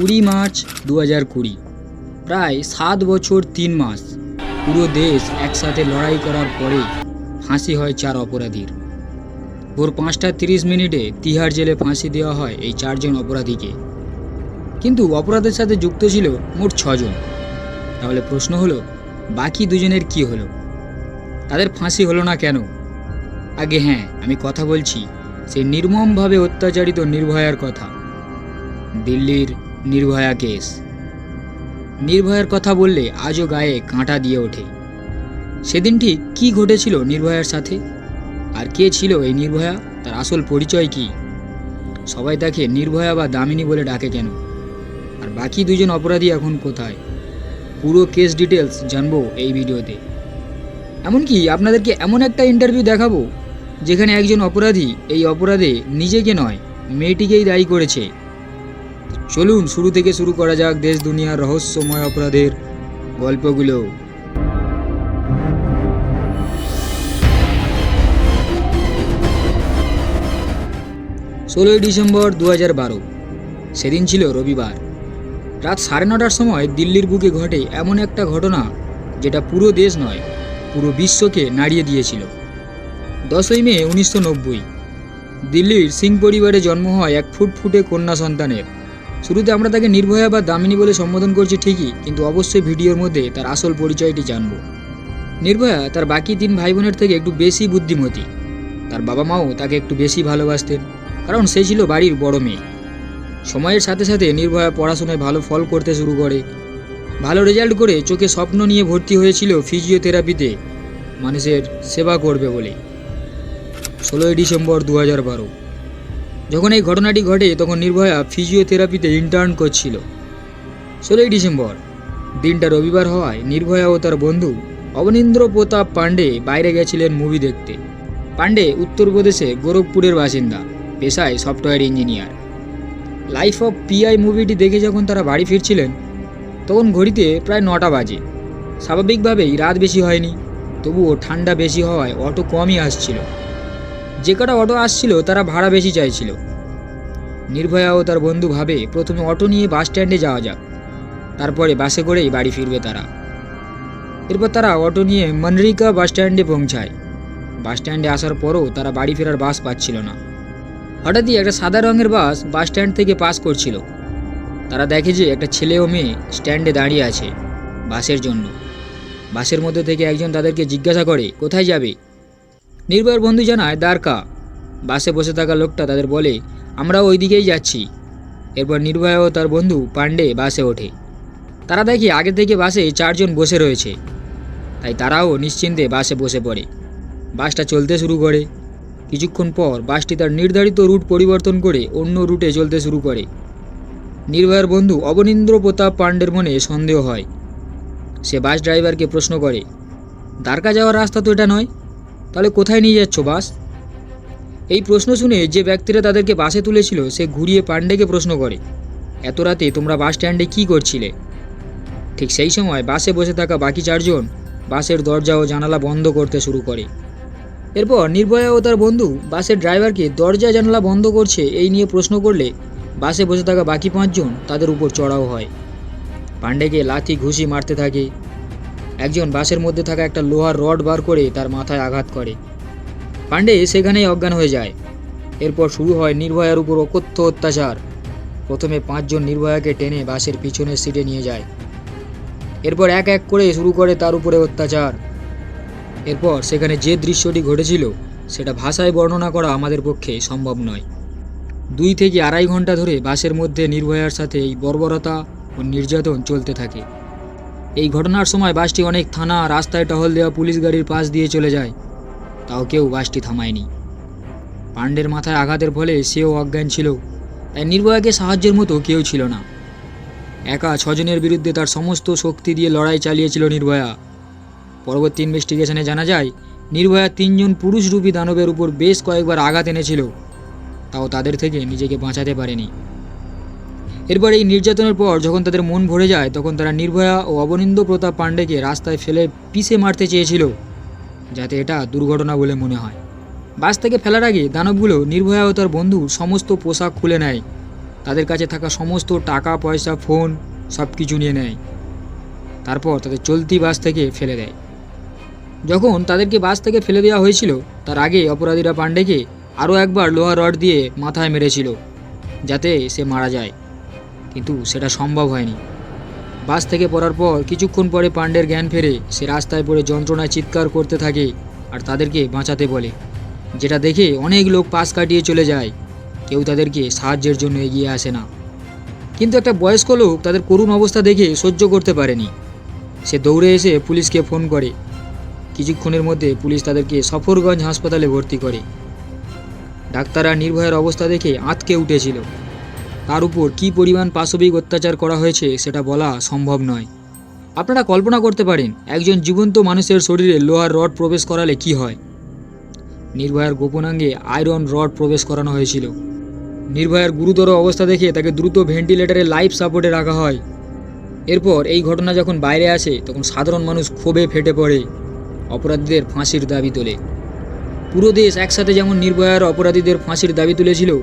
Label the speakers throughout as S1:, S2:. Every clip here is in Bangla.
S1: কুড়ি মার্চ দু হাজার কুড়ি। প্রায় সাত বছর তিন মাস। পুরো দেশ একসাথে লড়াই করার পরে ফাঁসি হয় চার অপরাধীর। ভোর পাঁচটা তিরিশ মিনিটে তিহার জেলে ফাঁসি দেওয়া হয় এই চারজন অপরাধীকে। কিন্তু অপরাধের সাথে যুক্ত ছিল মোট ছজন। তাহলে প্রশ্ন হলো, বাকি দুজনের কি হলো? তাদের ফাঁসি হলো না কেন? আগে হ্যাঁ আমি কথা বলছি। সেই নির্মমভাবে অত্যাচারিত নির্ভয়ার কথা। দিল্লির নির্ভয়া কেস। নির্ভয়ার কথা বললে আজও গায়ে কাঁটা দিয়ে ওঠে। সেদিন ঠিক কী ঘটেছিল নির্ভয়ার সাথে? আর কে ছিল এই নির্ভয়া? তার আসল পরিচয় কি? সবাই তাকে নির্ভয়া বা দামিনী বলে ডাকে কেন? আর বাকি দুজন অপরাধী এখন কোথায়? পুরো কেস ডিটেলস জানব এই ভিডিওতে। এমনকি আপনাদেরকে এমন একটা ইন্টারভিউ দেখাবো, যেখানে একজন অপরাধী এই অপরাধে নিজেকে নয়, মেয়েটিকেই দায়ী করেছে। চলুন, শুরু থেকে শুরু করা যাক দেশ, দুনিয়ার রহস্যময় অপরাধের গল্পগুলো। ষোলোই ডিসেম্বর দু হাজার বারো, সেদিন ছিল রবিবার। রাত সাড়ে নটার সময় দিল্লির বুকে ঘটে এমন একটা ঘটনা যেটা পুরো দেশ নয়, পুরো বিশ্বকে নাড়িয়ে দিয়েছিল। দশই মে উনিশশো নব্বই, দিল্লির সিং পরিবারে জন্ম হয় এক ফুটফুটে কন্যা সন্তানের। শুরুতে আমরা তাকে নির্ভয়া বা দামিনী বলে সম্বোধন করছি ঠিকই, কিন্তু অবশ্যই ভিডিওর মধ্যে তার আসল পরিচয়টি জানব। নির্ভয়া তার বাকি তিন ভাই বোনের থেকে একটু বেশি বুদ্ধিমতী। তার বাবা মাও তাকে একটু বেশি ভালোবাসতেন, কারণ সে ছিল বাড়ির বড় মেয়ে। সময়ের সাথে সাথে নির্ভয়া পড়াশোনায় ভালো ফল করতে শুরু করে। ভালো রেজাল্ট করে চোখে স্বপ্ন নিয়ে ভর্তি হয়েছিল ফিজিওথেরাপিতে, মানুষের সেবা করবে বলে। ষোলোই ডিসেম্বর দু হাজার বারো। যখন এই ঘটনাটি ঘটে, তখন নির্ভয়া ফিজিওথেরাপিতে ইন্টার্ন করছিল। ষোলোই ডিসেম্বর, দিনটা রবিবার হওয়ায় নির্ভয়া ও তার বন্ধু অবনীন্দ্র প্রতাপ পাণ্ডে বাইরে গেছিলেন মুভি দেখতে। পাণ্ডে উত্তরপ্রদেশে গোরখপুরের বাসিন্দা, পেশায় software engineer Life of Pi মুভিটি দেখে যখন তারা বাড়ি ফিরছিলেন, তখন ঘড়িতে প্রায় নটা বাজে। স্বাভাবিকভাবেই রাত বেশি হয়নি, তবুও ঠান্ডা বেশি হওয়ায় অটো কমই আসছিল। যে কটা অটো আসছিল, তারা ভাড়া বেশি চাইছিল। নির্ভয়া ও তার বন্ধু ভাবে, প্রথমে অটো নিয়ে বাস স্ট্যান্ডে যাওয়া যাক। তারপরে বাসে করেই বাড়ি ফিরবে তারা। এরপর তারা অটো নিয়ে মনরিকা বাস স্ট্যান্ডে পৌঁছায়। বাস স্ট্যান্ডে আসার পরও তারা বাড়ি ফেরার বাস পাচ্ছিল না। হঠাৎই একটা সাদা রঙের বাস বাস স্ট্যান্ড থেকে পাস করছিল। তারা দেখে যে একটা ছেলে ও মেয়ে স্ট্যান্ডে দাঁড়িয়ে আছে বাসের জন্য। বাসের মধ্যে থেকে একজন তাদেরকে জিজ্ঞাসা করে, কোথায় যাবে? নির্ভয়ের বন্ধু জানায়, দ্বারকা। বাসে বসে থাকা লোকটা তাদের বলে, আমরা ওই দিকেই যাচ্ছি। এরপর নির্ভয়া ও তার বন্ধু পাণ্ডে বাসে ওঠে। তারা দেখে আগে থেকে বাসে চারজন বসে রয়েছে। তাই তারাও নিশ্চিন্তে বাসে বসে পড়ে। বাসটা চলতে শুরু করে। কিছুক্ষণ পর বাসটি তার নির্ধারিত রুট পরিবর্তন করে অন্য রুটে চলতে শুরু করে। নির্ভয়ার বন্ধু অবনীন্দ্র প্রতাপ পাণ্ডের মনে সন্দেহ হয়। সে বাস ড্রাইভারকে প্রশ্ন করে, দ্বারকা যাওয়ার রাস্তা তো এটা নয়? তাহলে কোথায় নিয়ে যাচ্ছ, বাস? এই প্রশ্ন শুনে যে ব্যক্তিরা তাদেরকে বাসে তুলেছিল, সে ঘুরিয়ে পাণ্ডেকে প্রশ্ন করে, এত রাতে তোমরা বাস স্ট্যান্ডে কী করছিলে? ঠিক সেই সময় বাসে বসে থাকা বাকি চারজন বাসের দরজা ও জানালা বন্ধ করতে শুরু করে। এরপর নির্ভয়া ও তার বন্ধু বাসের ড্রাইভারকে দরজা জানালা বন্ধ করছে এই নিয়ে প্রশ্ন করলে বাসে বসে থাকা বাকি পাঁচজন তাদের উপর চড়াও হয়। পাণ্ডেকে লাথি, ঘুষি মারতে থাকে। একজন বাসের মধ্যে থাকা একটা লোহার রড বার করে তার মাথায় আঘাত করে। পাণ্ডে সেখানেই অজ্ঞান হয়ে যায়। এরপর শুরু হয় নির্ভয়ার উপর অকথ্য অত্যাচার। প্রথমে পাঁচজন নির্ভয়াকে টেনে বাসের পিছনের সিটে নিয়ে যায়। এরপর এক এক করে শুরু করে তার উপরে অত্যাচার। এরপর সেখানে যে দৃশ্যটি ঘটেছিল, সেটা ভাষায় বর্ণনা করা আমাদের পক্ষে সম্ভব নয়। দুই থেকে আড়াই ঘণ্টা ধরে বাসের মধ্যে নির্ভয়ার সাথে এই বর্বরতা ও নির্যাতন চলতে থাকে। এই ঘটনার সময় বাসটি অনেক থানা, রাস্তায় টহল দেওয়া পুলিশ গাড়ির পাশ দিয়ে চলে যায়। তাও কেউ বাসটি থামায়নি। পাণ্ডের মাথায় আঘাতের ফলে সেও অজ্ঞান ছিল। তাই নির্ভয়াকে সাহায্যের মতো কেউ ছিল না। একা ছজনের বিরুদ্ধে তার সমস্ত শক্তি দিয়ে লড়াই চালিয়েছিল নির্ভয়া। পরবর্তী ইনভেস্টিগেশনে জানা যায়, নির্ভয়া তিনজন পুরুষরূপী দানবের উপর বেশ কয়েকবার আঘাত এনেছিল। তাও তাদের থেকে নিজেকে বাঁচাতে পারেনি। এরপর এই নির্যাতনের পর যখন তাদের মন ভরে যায়, তখন তারা নির্ভয়া ও অবনিন্দ প্রতাপ পাণ্ডেকে রাস্তায় ফেলে পিষে মারতে চেয়েছিল, যাতে এটা দুর্ঘটনা বলে মনে হয়। বাস থেকে ফেলার আগে দানবগুলো নির্ভয়া ও তার বন্ধু সমস্ত পোশাক খুলে নেয়। তাদের কাছে থাকা সমস্ত টাকা, পয়সা, ফোন সব কিছু নিয়ে নেয়। তারপর তাদের চলতি বাস থেকে ফেলে দেয়। যখন তাদেরকে বাস থেকে ফেলে দেওয়া হয়েছিল, তার আগে অপরাধীরা পাণ্ডেকে আরও একবার লোহা রড দিয়ে মাথায় মেরেছিল, যাতে সে মারা যায়। কিন্তু সেটা সম্ভব হয়নি। বাস থেকে পড়ার পর কিছুক্ষণ পরে পাণ্ডের জ্ঞান ফেরে সে রাস্তায় পড়ে যন্ত্রণায় চিৎকার করতে থাকে আর তাদেরকে বাঁচাতে বলে, যেটা দেখে অনেক লোক পাশ কাটিয়ে চলে যায়। কেউ তাদেরকে সাহায্যের জন্য এগিয়ে আসে না। কিন্তু একটা বয়স্ক লোক তাদের করুণ অবস্থা দেখে সহ্য করতে পারেনি। সে দৌড়ে এসে পুলিশকে ফোন করে। কিছুক্ষণের মধ্যে পুলিশ তাদেরকে সফরগঞ্জ হাসপাতালে ভর্তি করে। ডাক্তাররা নির্ভয়ের অবস্থা দেখে আঁতকে উঠেছিল। তার উপর কী পরিমাণ পাশবিক অত্যাচার করা হয়েছে সেটা বলা সম্ভব নয়। আপনারা কল্পনা করতে পারেন, একজন জীবন্ত মানুষের শরীরে লোহার রড প্রবেশ করালে কি হয়। নির্ভয়ার গোপনাঙ্গে আয়রন রড প্রবেশ করানো হয়েছিল। নির্ভয়ার গুরুতর অবস্থা দেখে তাকে দ্রুত ভেন্টিলেটরে লাইফ সাপোর্টে রাখা হয়। এরপর এই ঘটনা যখন বাইরে আসে, তখন সাধারণ মানুষ ক্ষোভে ফেটে পড়ে, অপরাধীদের ফাঁসির দাবি তোলে। পুরো দেশ একসাথে যেমন নির্ভয়ার অপরাধীদের ফাঁসির দাবি তুলেছিল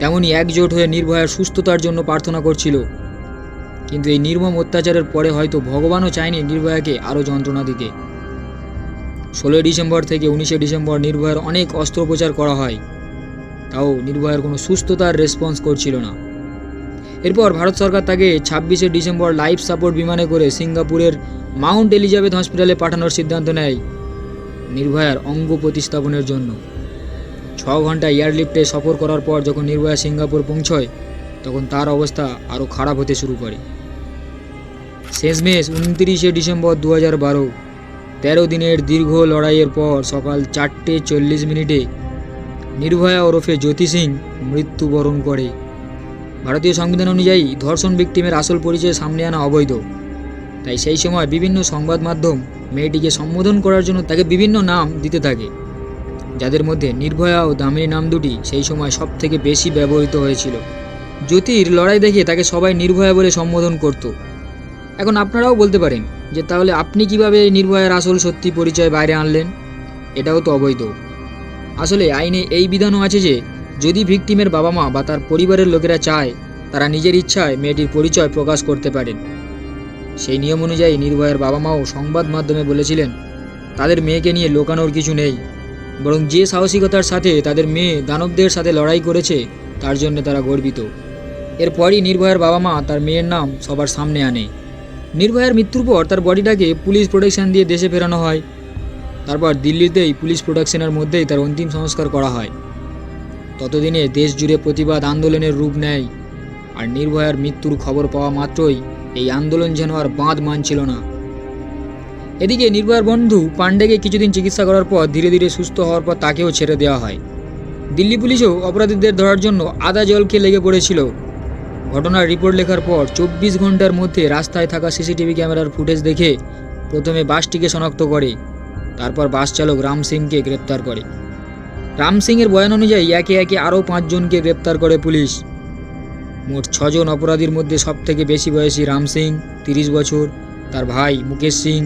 S1: তেমনই একজোট হয়ে নির্ভয়ার সুস্থতার জন্য প্রার্থনা করছিল। কিন্তু এই নির্মম অত্যাচারের পরে হয়তো ভগবানও চায়নি নির্ভয়াকে আরও যন্ত্রণা দিতে। ষোলোই ডিসেম্বর থেকে উনিশে ডিসেম্বর নির্ভয়ার অনেক অস্ত্রোপচার করা হয়। তাও নির্ভয়ার কোনো সুস্থতার রেসপন্স করছিল না। এরপর ভারত সরকার তাকে ছাব্বিশে ডিসেম্বর লাইফ সাপোর্ট বিমানে করে সিঙ্গাপুরের মাউন্ট এলিজাবেথ হসপিটালে পাঠানোর সিদ্ধান্ত নেয় নির্ভয়ার অঙ্গ প্রতিস্থাপনের জন্য। ছ ঘণ্টা এয়ারলিফটে সফর করার পর যখন নির্ভয়া সিঙ্গাপুর পৌঁছয়, তখন তার অবস্থা আরও খারাপ হতে শুরু করে। শেষমেশ উনত্রিশে ডিসেম্বর দু হাজার বারো, তেরো দিনের দীর্ঘ লড়াইয়ের পর সকাল চারটে চল্লিশ মিনিটে নির্ভয়া ওরফে জ্যোতি সিং মৃত্যুবরণ করে। ভারতীয় সংবিধান অনুযায়ী ধর্ষণ ভিক্টিমের আসল পরিচয় সামনে আনা অবৈধ। তাই সেই সময় বিভিন্ন সংবাদ মাধ্যম মেয়েটিকে সম্বোধন করার জন্য তাকে বিভিন্ন নাম দিতে থাকে। যাদের মধ্যে নির্ভয়া ও দামিনী নাম দুটি সেই সময় সব থেকে বেশি ব্যবহৃত হয়েছিল। জ্যোতির লড়াই দেখে তাকে সবাই নির্ভয়া বলে সম্বোধন করত। এখন আপনারাও বলতে পারেন যে তাহলে আপনি কীভাবে নির্ভয়ার আসল সত্যি পরিচয় বাইরে আনলেন? এটাও তো অবৈধ। আসলে আইনে এই বিধানও আছে যে, যদি ভিকটিমের বাবা মা বা তার পরিবারের লোকেরা চায়, তারা নিজের ইচ্ছায় মেয়েটির পরিচয় প্রকাশ করতে পারেন। সেই নিয়ম অনুযায়ী নির্ভয়ের বাবা মাও সংবাদ মাধ্যমে বলেছিলেন, তাদের মেয়েকে নিয়ে লোকানোর কিছু নেই। বরং যে সাহসিকতার সাথে তাদের মেয়ে দানবদের সাথে লড়াই করেছে, তার জন্য তারা গর্বিত। এরপরই নির্ভয়ের বাবা মা তার মেয়ের নাম সবার সামনে আনে। নির্ভয়ের মৃত্যুর পর তার বডিটাকে পুলিশ প্রোটেকশন দিয়ে দেশে ফেরানো হয়। তারপর দিল্লিতেই পুলিশ প্রোটেকশনের মধ্যেই তার অন্তিম সংস্কার করা হয়। ততদিনে দেশ জুড়ে প্রতিবাদ আন্দোলনের রূপ নেয়। আর নির্ভয়ার মৃত্যুর খবর পাওয়া মাত্রই এই আন্দোলন যেন আর বাঁধ মানছিল না। এদিকে নির্ভয়ার বন্ধু পাণ্ডেকে কিছুদিন চিকিৎসা করার পর ধীরে ধীরে সুস্থ হওয়ার পর তাকেও ছেড়ে দেওয়া হয়। দিল্লি পুলিশও অপরাধীদের ধরার জন্য আদা জল খেয়ে লেগে পড়েছিল। ঘটনার রিপোর্ট লেখার পর চব্বিশ ঘণ্টার মধ্যে রাস্তায় থাকা সিসিটিভি ক্যামেরার ফুটেজ দেখে প্রথমে বাসটিকে শনাক্ত করে, তারপর বাস চালক রাম সিংকে গ্রেপ্তার করে। রাম সিংয়ের বয়ান অনুযায়ী একে একে আরও পাঁচজনকে গ্রেপ্তার করে পুলিশ। মোট ছজন অপরাধীর মধ্যে সবথেকে বেশি বয়সী রাম সিং, তিরিশ বছর, তার ভাই মুকেশ সিং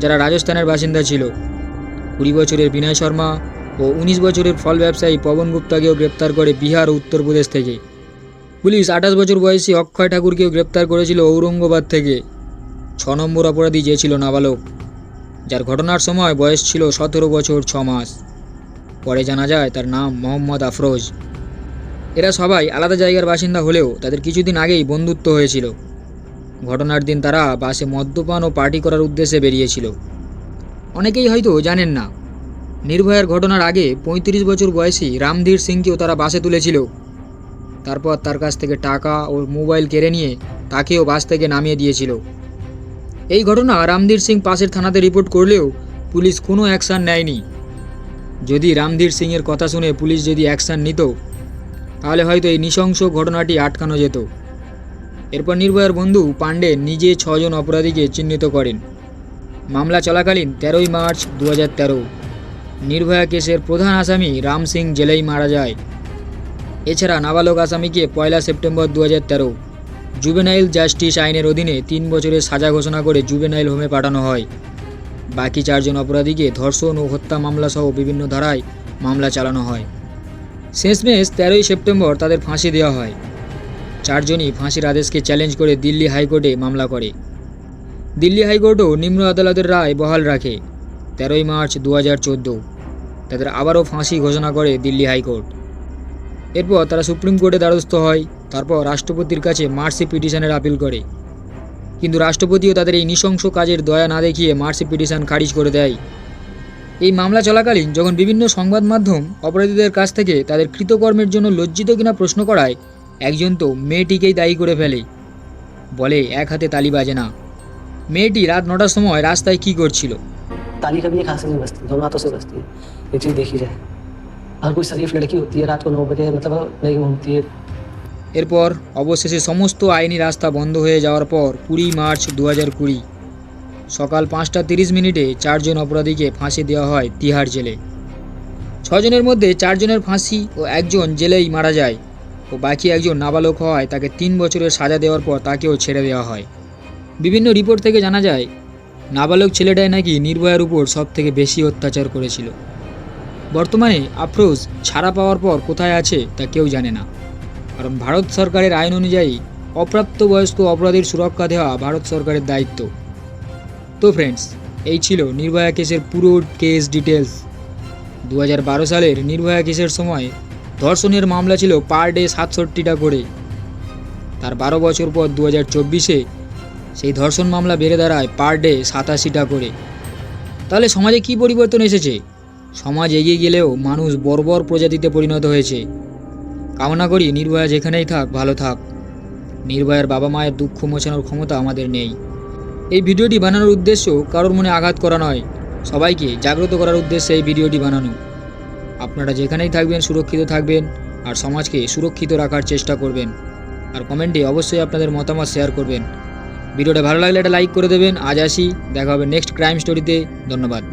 S1: যারা রাজস্থানের বাসিন্দা ছিল। কুড়ি বছরের বিনয় শর্মা ও উনিশ বছরের ফল ব্যবসায়ী পবন গুপ্তাকেও গ্রেপ্তার করে বিহার ও উত্তরপ্রদেশ থেকে। পুলিশ আঠাশ বছর বয়সী অক্ষয় ঠাকুরকেও গ্রেপ্তার করেছিল ঔরঙ্গাবাদ থেকে। ছ নম্বর অপরাধী যে ছিল নাবালক, যার ঘটনার সময় বয়স ছিল সতেরো বছর ছ মাস। পরে জানা যায় তার নাম মোহাম্মদ আফরোজ। এরা সবাই আলাদা জায়গার বাসিন্দা হলেও তাদের কিছুদিন আগেই বন্ধুত্ব হয়েছিল। ঘটনার দিন তারা বাসে মদ্যপান ও পার্টি করার উদ্দেশ্যে বেরিয়েছিল। অনেকেই হয়তো জানেন না, নির্ভয়ার ঘটনার আগে পঁয়ত্রিশ বছর বয়সী রামধীর সিংকেও তারা বাসে তুলেছিল। তারপর তার কাছ থেকে টাকা ও মোবাইল কেড়ে নিয়ে তাকেও বাস থেকে নামিয়ে দিয়েছিল। এই ঘটনা রামধীর সিং পাশের থানাতে রিপোর্ট করলেও পুলিশ কোনো অ্যাকশান নেয়নি। যদি রামধীর সিংয়ের কথা শুনে পুলিশ যদি অ্যাকশান নিত, তাহলে হয়তো এই নৃশংস ঘটনাটি আটকানো যেত। এরপর নির্ভয়ার বন্ধু পাণ্ডে নিজে ছজন অপরাধীকে চিহ্নিত করেন। মামলা চলাকালীন তেরোই মার্চ দু হাজার তেরো। নির্ভয়া কেসের প্রধান আসামি রাম সিং জেলেই মারা যায়। এছাড়া নাবালক আসামিকে পয়লা সেপ্টেম্বর দু হাজার তেরো। জুবেনাইল জাস্টিস আইনের অধীনে তিন বছরের সাজা ঘোষণা করে জুবেনাইল হোমে পাঠানো হয়। বাকি চারজন অপরাধীকে ধর্ষণ ও হত্যা মামলা সহ বিভিন্ন ধারায় মামলা চালানো হয়। শেষমেশ তেরোই সেপ্টেম্বর তাদের ফাঁসি দেওয়া হয়। চারজনই ফাঁসির আদেশকে চ্যালেঞ্জ করে দিল্লি হাইকোর্টে মামলা করে। দিল্লি হাইকোর্টও নিম্ন আদালতের রায় বহাল রাখে, তেরোই মার্চ দু হাজার চোদ্দ। তাদের আবারও ফাঁসি ঘোষণা করে দিল্লি হাইকোর্ট। এরপর তারা সুপ্রিম কোর্টে দ্বারস্থ হয়, তারপর রাষ্ট্রপতির কাছে মার্সি পিটিশনের আপিল করে। কিন্তু রাষ্ট্রপতিও তাদের এই নৃশংস কাজের দয়া না দেখিয়ে মার্সি পিটিশন খারিজ করে দেয়। এই মামলা চলাকালীন যখন বিভিন্ন সংবাদ মাধ্যম অপরাধীদের কাছ থেকে তাদের কৃতকর্মের জন্য লজ্জিত কিনা প্রশ্ন করায় একজন তো মেয়েটিকেই দায়ী করে ফেলে বলে এক হাতে তালি বাজে না মেয়েটি রাত নটার সময় রাস্তায় কী করছিল
S2: ताली कभी एक हाथ से नहीं बजती दोनों हाथों से बजती है ये चीज़ देखी जाए अगर कोई शरीफ लड़की होती है रात को नौ बजे मतलब नहीं घूमती है
S1: এরপর অবশেষে সমস্ত আইনি রাস্তা বন্ধ হয়ে যাওয়ার পর কুড়ি মার্চ দু হাজার কুড়ি সকাল পাঁচটা তিরিশ মিনিটে চারজন অপরাধীকে ফাঁসি দেওয়া হয় তিহার জেলে ছজনের মধ্যে চারজনের ফাঁসি ও একজন জেলেই মারা যায় ও বাকি একজন নাবালক হওয়ায় তাকে তিন বছরের সাজা দেওয়ার পর তাকেও ছেড়ে দেওয়া হয়। বিভিন্ন রিপোর্ট থেকে জানা যায়, নাবালক ছেলেটাই নাকি নির্ভয়ার উপর সব থেকে বেশি অত্যাচার করেছিল। বর্তমানে আফরোজ ছাড়া পাওয়ার পর কোথায় আছে তা কেউ জানে না। কারণ ভারত সরকারের আইন অনুযায়ী অপ্রাপ্তবয়স্ক অপরাধীর সুরক্ষা দেওয়া ভারত সরকারের দায়িত্ব। তো ফ্রেন্ডস এই ছিল নির্ভয়া কেসের পুরো কেস ডিটেলস দু হাজার বারো সালের নির্ভয়া কেসের সময় ধর্ষণের মামলা ছিল পার ডে সাতষট্টিটা করে। তার বারো বছর পর দু হাজার চব্বিশে সেই ধর্ষণ মামলা বেড়ে দাঁড়ায় পার ডে সাতাশিটা করে। তাহলে সমাজে কী পরিবর্তন এসেছে? সমাজ এগিয়ে গেলেও মানুষ বর্বর প্রজাতিতে পরিণত হয়েছে। কামনা করি নির্ভয়া যেখানেই থাক, ভালো থাক। নির্ভয়ার বাবা মায়ের দুঃখ মোছানোর ক্ষমতা আমাদের নেই। এই ভিডিওটি বানানোর উদ্দেশ্য কারোর মনে আঘাত করা নয়। সবাইকে জাগ্রত করার উদ্দেশ্যে এই ভিডিওটি বানানো। আপনারা যেখানেই থাকবেন সুরক্ষিত থাকবেন আর সমাজকে সুরক্ষিত রাখার চেষ্টা করবেন। আর কমেন্টে অবশ্যই আপনাদের মতামত শেয়ার করবেন। ভিডিওটা ভালো লাগলে একটা লাইক করে দেবেন। আজ আসি, দেখা হবে নেক্সট ক্রাইম স্টোরিতে। ধন্যবাদ।